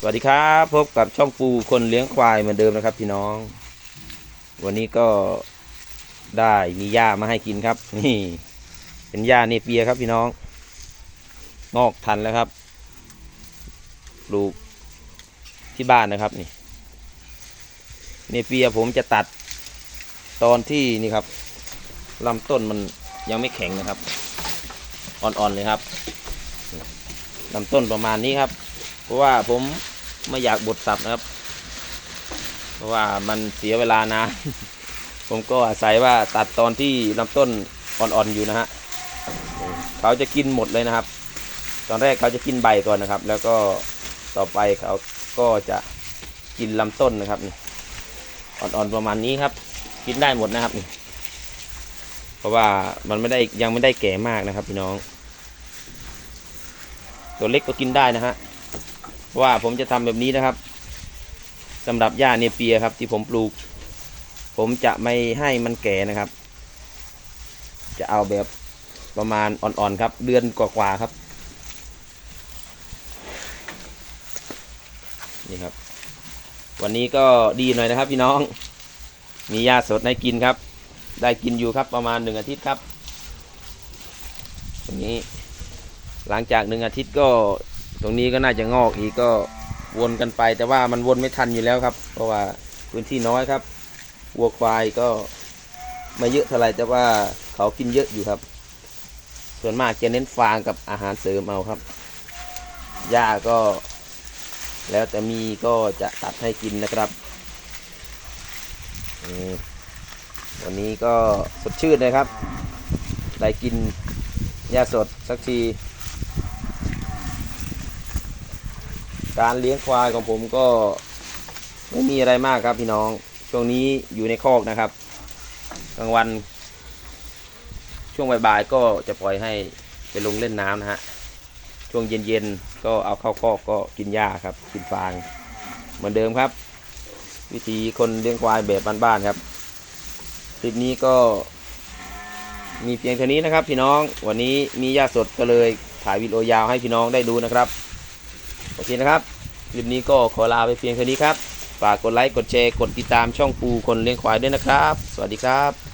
สวัสดีครับพบกับช่องปูคนเลี้ยงควายเหมือนเดิมนะครับพี่น้อง วันนี้ก็ได้มีหญ้ามาให้กินครับ นี่ เป็นหญ้าเนเปียครับพี่น้อง งอกทันแล้วครับปลูกที่บ้านนะครับนี่เนเปียผมจะตัดตอนที่นี่ครับลำต้นมันยังไม่แข็งนะครับ อ่อนๆเลยครับลำต้นประมาณนี้ครับ เพราะว่าผมไม่อยากบดสับนะครับ เพราะว่ามันเสียเวลานานผมก็อาศัยว่าตัดตอนที่ลำต้นอ่อนๆอยู่นะฮะเขาจะกินหมดเลยนะครับ ตอนแรกเขาจะกินใบก่อนนะครับ แล้วก็ต่อไปเขาก็จะกินลำต้นนะครับนี่อ่อนๆประมาณนี้ครับ กินได้หมดนะครับนี่เพราะว่ามันไม่ได้ยังไม่ได้แก่มากนะครับพี่น้อง ตัวเล็กก็กินได้นะฮะเพราะ ว่าผมจะทำแบบนี้นะครับสำหรับหญ้าเนเปียครับ ที่ผมปลูก ผมจะไม่ให้มันแก่นะครับ จะเอาแบบประมาณอ่อนๆครับ เดือนกว่าๆครับ นี่ครับ วันนี้ก็ดีหน่อยนะครับ พี่น้อง มีหญ้าสดให้กินครับ ได้กินอยู่ครับประมาณหนึ่งอาทิตย์ครับตรงนี้หลังจากหนึ่งอาทิตย์ก็ ตรงนี้ก็น่าจะงอกอีกก็วนกันไป แต่ว่ามันวนไม่ทันอยู่แล้วครับ เพราะว่าพื้นที่น้อยครับวัวควายก็ไม่เยอะเท่าไหร่แต่ว่าเขากินเยอะอยู่ครับ ส่วนมากจะเน้นฟางกับอาหารเสริมเอาครับหญ้าก็ แล้วแต่มีก็จะตัดให้กินนะครับวันนี้ก็สดชื่นเลยครับ ได้กินหญ้าสดสักที การเลี้ยงควายของผมก็ไม่มีอะไรมากครับพี่น้อง ช่วงนี้อยู่ในคอกนะครับกลางวัน ช่วงบ่ายๆก็จะปล่อยให้ไปลงเล่นน้ำนะฮะช่วงเย็นๆก็เอาเข้าคอกก็กินหญ้าครับ กินฟาง เหมือนเดิมครับ วิธีคนเลี้ยงควายแบบบ้านๆครับคลิปนี้ก็มีเพียงเท่านี้นะครับพี่น้องวันนี้มีหญ้าสดก็เลยถ่ายวิดีโอยาวให้พี่น้องได้ดูนะครับ โอเคนะครับคลิปนี้ก็ขอลาไปเพียงเท่านี้ครับ ฝากกดไลค์ กดแชร์ กดติดตามช่องปูคนเลี้ยงควายด้วยนะครับ สวัสดีครับ